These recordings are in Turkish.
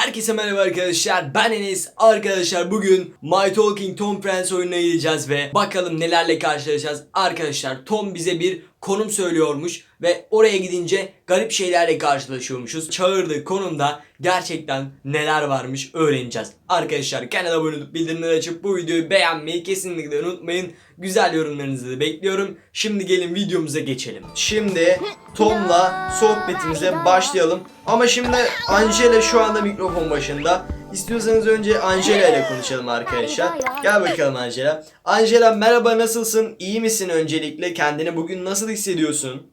Herkese merhaba arkadaşlar. Ben Enes. Arkadaşlar bugün My Talking Tom Friends oyununa gideceğiz ve bakalım nelerle karşılaşacağız. Arkadaşlar Tom bize bir konum söylüyormuş ve oraya gidince garip şeylerle karşılaşıyormuşuz. Çağırdığı konumda gerçekten neler varmış öğreneceğiz. Arkadaşlar kanala abone olup bildirimleri açıp bu videoyu beğenmeyi kesinlikle unutmayın. Güzel yorumlarınızı da bekliyorum. Şimdi gelin videomuza geçelim. Şimdi Tom'la sohbetimize başlayalım. Ama şimdi Angela şu anda mikrofon başında İstiyorsanız önce Angela ile konuşalım arkadaşlar Gel bakalım Angela Angela merhaba nasılsın? İyi misin öncelikle? Kendini bugün nasıl hissediyorsun?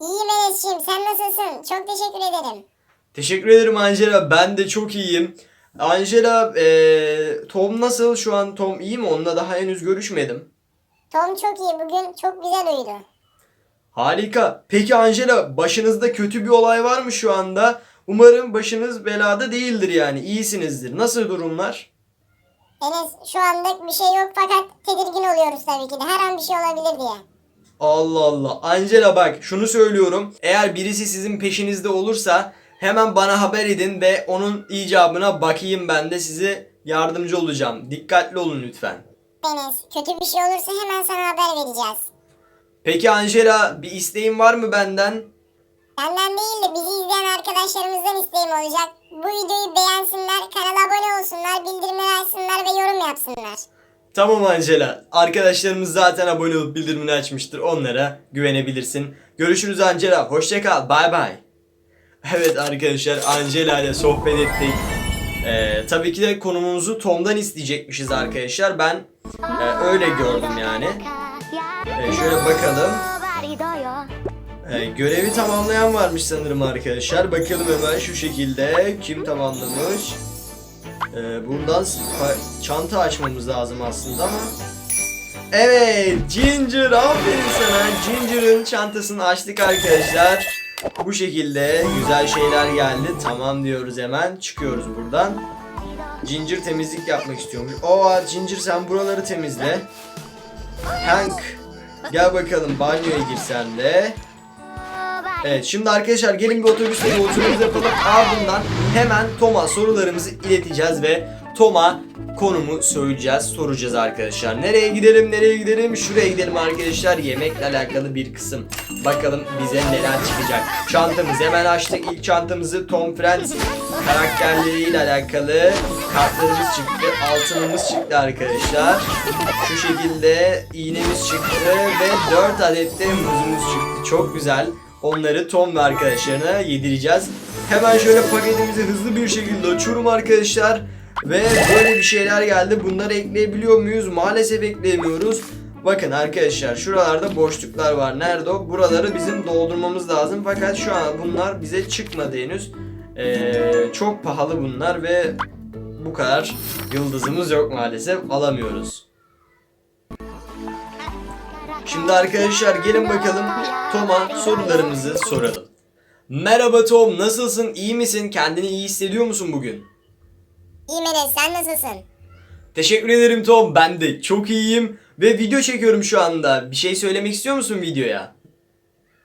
İyiyim Enes'ciğim sen nasılsın? Çok teşekkür ederim. Teşekkür ederim Angela. Ben de çok iyiyim. Angela, eee, Tom nasıl? Şu an Tom iyi mi? Onunla daha henüz görüşmedim. Tom çok iyi bugün çok güzel uyudu. Harika. Peki Angela, başınızda kötü bir olay var mı şu anda? Umarım başınız belada değildir yani. İyisinizdir. Nasıl durumlar? Enes şu anlık bir şey yok fakat tedirgin oluyoruz tabii ki de her an bir şey olabilir diye. Allah Allah. Angela bak şunu söylüyorum. Eğer birisi sizin peşinizde olursa hemen bana haber edin ve onun icabına bakayım ben de size yardımcı olacağım. Dikkatli olun lütfen. Enes kötü bir şey olursa hemen sana haber vereceğiz. Peki Angela bir isteğin var mı benden? Senden değil de bizi izleyen arkadaşlarımızdan isteğim olacak. Bu videoyu beğensinler, kanala abone olsunlar, bildirimleri açsınlar ve yorum yapsınlar. Tamam Angela. Arkadaşlarımız zaten abone olup bildirimini açmıştır. Onlara güvenebilirsin. Görüşürüz Angela. Hoşça kal. Bay bay. Evet arkadaşlar Angela ile sohbet ettik. Ee, tabii ki de konumumuzu Tom'dan isteyecekmişiz arkadaşlar. Ben e, öyle gördüm yani. Ee, şöyle bakalım. Ee, görevi tamamlayan varmış sanırım arkadaşlar. Bakalım hemen şu şekilde. Kim tamamlamış? Ee, buradan çanta açmamız lazım aslında ama. Evet Ginger aferin sana. Ginger'ın çantasını açtık arkadaşlar. Bu şekilde güzel şeyler geldi. Tamam diyoruz hemen. Çıkıyoruz buradan. Ginger temizlik yapmak istiyormuş. Oha Ginger sen buraları temizle. Hank gel bakalım banyoya gir sen de. Evet şimdi arkadaşlar gelin bir otobüste yolculuğumuzu yapalım. Ardından hemen Tom'a sorularımızı ileteceğiz ve Tom'a konumu söyleyeceğiz, soracağız arkadaşlar. Nereye gidelim, nereye gidelim? Şuraya gidelim arkadaşlar. Yemekle alakalı bir kısım. Bakalım bize neler çıkacak. Çantamızı hemen açtık. İlk çantamızı Tom Friends karakterleriyle alakalı kartlarımız çıktı. Altınımız çıktı arkadaşlar. Şu şekilde iğnemiz çıktı ve 4 adet de muzumuz çıktı. Çok güzel. Onları Tom ve arkadaşlarına yedireceğiz. Hemen şöyle paketimizi hızlı bir şekilde açıyorum arkadaşlar. Ve böyle bir şeyler geldi. Bunları ekleyebiliyor muyuz? Maalesef ekleyemiyoruz. Bakın arkadaşlar şuralarda boşluklar var. Nerede o? Buraları bizim doldurmamız lazım. Fakat şu an bunlar bize çıkmadı henüz. Ee, çok pahalı bunlar ve bu kadar yıldızımız yok maalesef. Alamıyoruz. Şimdi arkadaşlar gelin bakalım Tom'a sorularımızı soralım. Merhaba Tom, nasılsın? İyi misin? Kendini iyi hissediyor musun bugün? İyiyim Enes sen nasılsın? Teşekkür ederim Tom. Ben de çok iyiyim ve video çekiyorum şu anda. Bir şey söylemek istiyor musun videoya?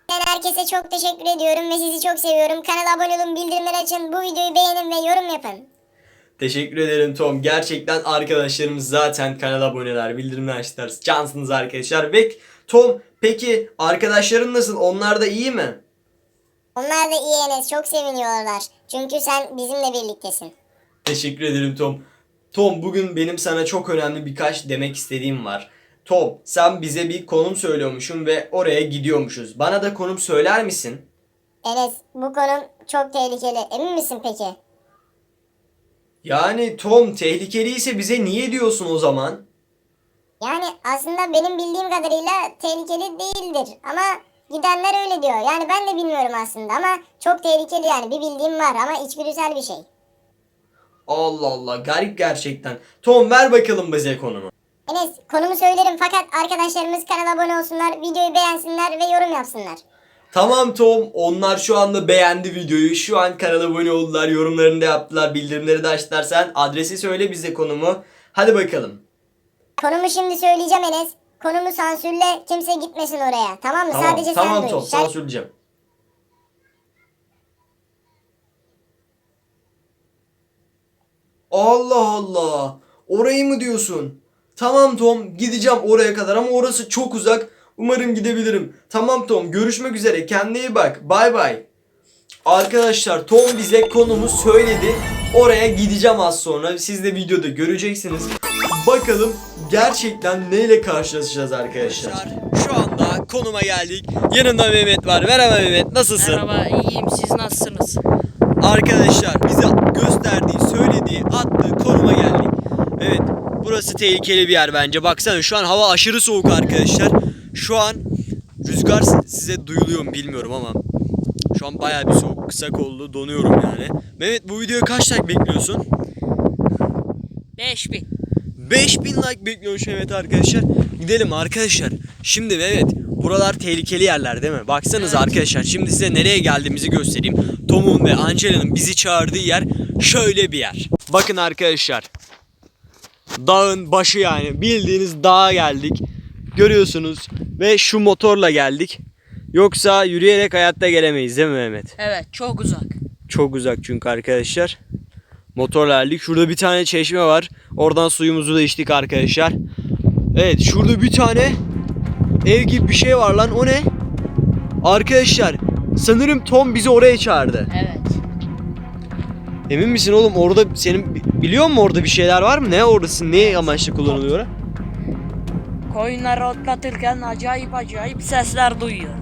Ben herkese çok teşekkür ediyorum ve sizi çok seviyorum. Kanala abone olun, bildirimleri açın, bu videoyu beğenin ve yorum yapın. Teşekkür ederim Tom. Gerçekten arkadaşlarımız zaten kanala aboneler, bildirimler açtılar. Cansınız arkadaşlar. Ve Tom, peki arkadaşların nasıl? Onlar da iyi mi? Onlar da iyi Enes çok seviniyorlar. Çünkü sen bizimle birliktesin. Teşekkür ederim Tom. Tom bugün benim sana çok önemli birkaç demek istediğim var. Tom sen bize bir konum söylüyormuşsun ve oraya gidiyormuşuz. Bana da konum söyler misin? Enes bu konum çok tehlikeli. Emin misin peki? Yani Tom tehlikeliyse bize niye diyorsun o zaman? Yani aslında benim bildiğim kadarıyla tehlikeli değildir. Ama gidenler öyle diyor. Yani ben de bilmiyorum aslında ama çok tehlikeli yani. Bir bildiğim var ama içgüdüsel bir şey. Allah Allah garip gerçekten. Tom ver bakalım bize konumu. Enes konumu söylerim fakat arkadaşlarımız kanala abone olsunlar, videoyu beğensinler ve yorum yapsınlar. Tamam Tom onlar şu anda beğendi videoyu. Şu an kanala abone oldular, yorumlarını da yaptılar, bildirimleri de açtılar. Sen adresi söyle bize konumu. Hadi bakalım. Konumu şimdi söyleyeceğim Enes. Konumu sansürle kimse gitmesin oraya. Tamam mı? Tamam, Sadece tamam sen Tom duy. söyleyeceğim. Allah Allah. Orayı mı diyorsun? Tamam Tom gideceğim oraya kadar ama orası çok uzak. Umarım gidebilirim. Tamam Tom görüşmek üzere kendine iyi bak. Bay bay. Arkadaşlar Tom bize konumu söyledi. Oraya gideceğim az sonra. Siz de videoda göreceksiniz. Bakalım gerçekten neyle karşılaşacağız arkadaşlar. Şu anda konuma geldik. Yanımda Mehmet var. Merhaba Mehmet nasılsın? Merhaba, iyiyim. Siz nasılsınız? Arkadaşlar bize gösterdiği, söylediği, attığı konuma geldik. Evet, burası tehlikeli bir yer bence. Baksana şu an hava aşırı soğuk arkadaşlar. Şu an rüzgar size duyuluyor mu bilmiyorum ama şu an bayağı bir soğuk, kısa kollu, donuyorum yani. Mehmet bu videoya kaç like bekliyorsun? 5000. 5000 like bekliyormuş evet arkadaşlar. Gidelim arkadaşlar. Şimdi evet buralar tehlikeli yerler değil mi? Baksanız Evet. arkadaşlar şimdi size nereye geldiğimizi göstereyim. Tom'un ve Angela'nın bizi çağırdığı yer şöyle bir yer. Bakın arkadaşlar. Dağın başı yani bildiğiniz dağa geldik. Görüyorsunuz ve şu motorla geldik. Yoksa yürüyerek hayatta gelemeyiz değil mi Mehmet? Evet, çok uzak. Çok uzak çünkü arkadaşlar. Motorla geldik. Şurada bir tane çeşme var. Oradan suyumuzu da içtik arkadaşlar. Evet şurada bir tane ev gibi bir şey var lan. O ne? Arkadaşlar sanırım Tom bizi oraya çağırdı. Evet. Emin misin oğlum orada senin bi- biliyor musun orada bir şeyler var mı? Ne orası? Ne amaçla kullanılıyor? Koyunları otlatırken acayip acayip sesler duyuyor.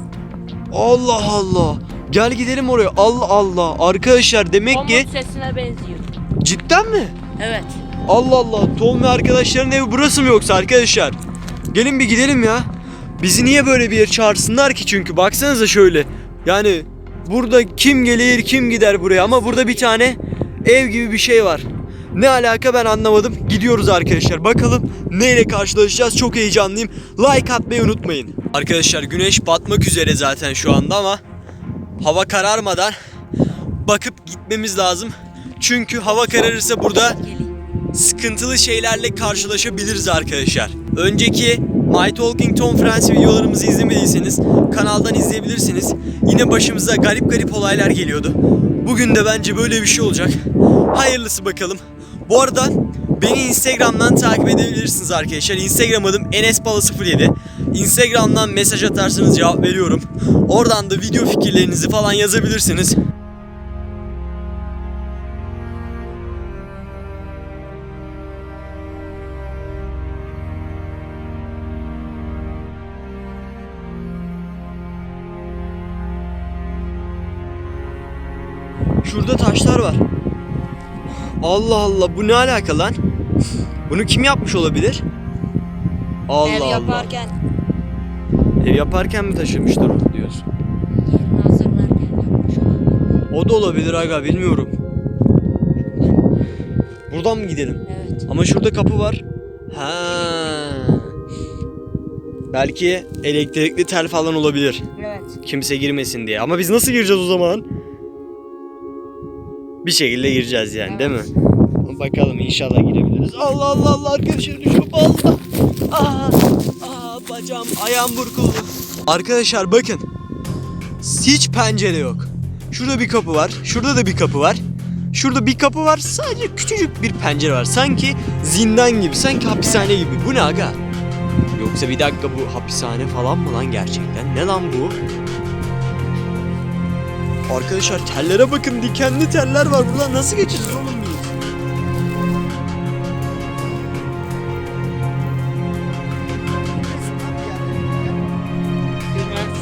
Allah Allah. Gel gidelim oraya. Allah Allah. Arkadaşlar demek Tom'un ki sesine benziyor. cidden mi? Evet. Allah Allah Tom ve arkadaşların evi burası mı yoksa arkadaşlar? Gelin bir gidelim ya. Bizi niye böyle bir yer çağırsınlar ki çünkü baksanıza şöyle. Yani burada kim gelir kim gider buraya ama burada bir tane ev gibi bir şey var. Ne alaka ben anlamadım. Gidiyoruz arkadaşlar. Bakalım neyle karşılaşacağız. Çok heyecanlıyım. Like atmayı unutmayın. Arkadaşlar güneş batmak üzere zaten şu anda ama hava kararmadan bakıp gitmemiz lazım. Çünkü hava kararırsa burada sıkıntılı şeylerle karşılaşabiliriz arkadaşlar. Önceki My Talking Tom Friends videolarımızı izlemediyseniz kanaldan izleyebilirsiniz. Yine başımıza garip garip olaylar geliyordu. Bugün de bence böyle bir şey olacak. Hayırlısı bakalım. Bu arada beni Instagram'dan takip edebilirsiniz arkadaşlar. Instagram adım enesbala07. Instagram'dan mesaj atarsanız cevap veriyorum. Oradan da video fikirlerinizi falan yazabilirsiniz. Şurada taşlar var. Allah Allah bu ne alaka lan? Bunu kim yapmış olabilir? Allah Ev Allah. yaparken, Ev yaparken mi taşımıştır onu diyorsun? yerini hazırlarken yapmış olabilir. O da olabilir aga bilmiyorum. Buradan mı gidelim? Evet. Ama şurada kapı var. Ha. Belki elektrikli tel falan olabilir. Evet. Kimse girmesin diye. Ama biz nasıl gireceğiz o zaman? Bir şekilde gireceğiz yani değil mi? Bakalım inşallah girebiliriz. Allah Allah Allah arkadaşlar düşüp Allah. Aa, aa bacağım ayağım burkuldu. Arkadaşlar bakın. Hiç pencere yok. Şurada bir kapı var. Şurada da bir kapı var. Şurada bir kapı var. Sadece küçücük bir pencere var. Sanki zindan gibi. Sanki hapishane gibi. Bu ne aga? Yoksa bir dakika bu hapishane falan mı lan gerçekten? Ne lan bu? Arkadaşlar tellere bakın dikenli teller var. Buradan nasıl geçeceğiz oğlum biz? Bilmez.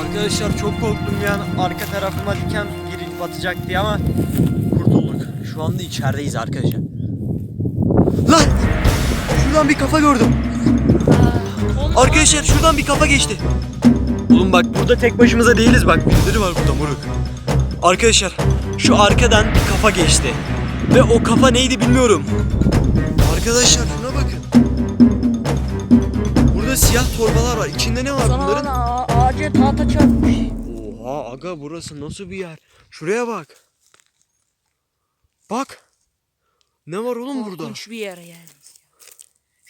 Arkadaşlar çok korktum yani arka tarafıma diken girip batacak diye ama kurtulduk. Şu anda içerideyiz arkadaşlar. Lan! Şuradan bir kafa gördüm. Arkadaşlar şuradan bir kafa geçti. Oğlum bak burada tek başımıza değiliz bak birileri var burada moruk. Arkadaşlar şu arkadan bir kafa geçti. Ve o kafa neydi bilmiyorum. Arkadaşlar şuna bakın. Burada siyah torbalar var. İçinde ne var Sana bunların? ana ağaca tahta çarpmış. Oha aga burası nasıl bir yer? Şuraya bak. Bak. Ne var oğlum burada? Korkunç bir yere geldik.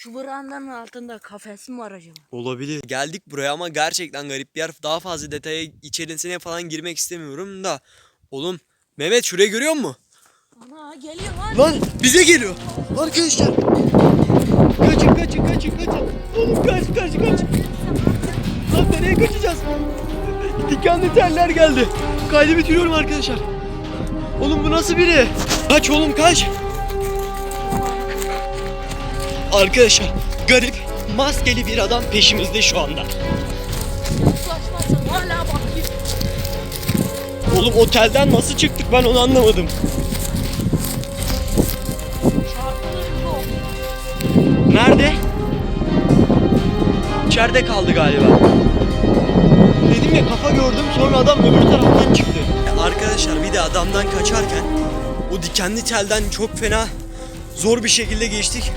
Şu brandanın altında kafes mi var acaba? Olabilir. Geldik buraya ama gerçekten garip bir yer. Daha fazla detaya içerisine falan girmek istemiyorum da. Oğlum Mehmet şurayı görüyor musun? Ana geliyor lan. Lan bize geliyor. Arkadaşlar. Kaçın kaçın kaçın kaçın. Oğlum kaç kaç kaç. Lan nereye kaçacağız? Dikenli teller geldi. Kaydı bitiriyorum arkadaşlar. Oğlum bu nasıl biri? Kaç oğlum kaç. Arkadaşlar garip maskeli bir adam peşimizde şu anda. Hala. Oğlum otelden nasıl çıktık ben onu anlamadım. Nerede? İçeride kaldı galiba. Dedim ya kafa gördüm sonra adam öbür taraftan çıktı. Arkadaşlar bir de adamdan kaçarken o dikenli telden çok fena zor bir şekilde geçtik.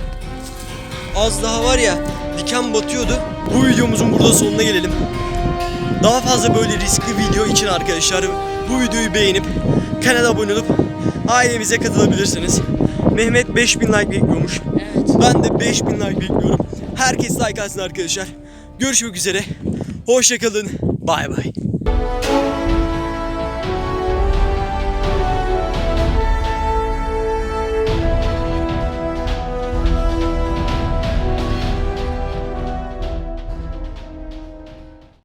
Az daha var ya diken batıyordu. Bu videomuzun burada sonuna gelelim. Daha fazla böyle riskli video için arkadaşlar bu videoyu beğenip kanala abone olup ailemize katılabilirsiniz. Mehmet 5000 like bekliyormuş. Evet. Ben de 5000 like bekliyorum. Herkes like alsın arkadaşlar. Görüşmek üzere. Hoşçakalın. Bay bay.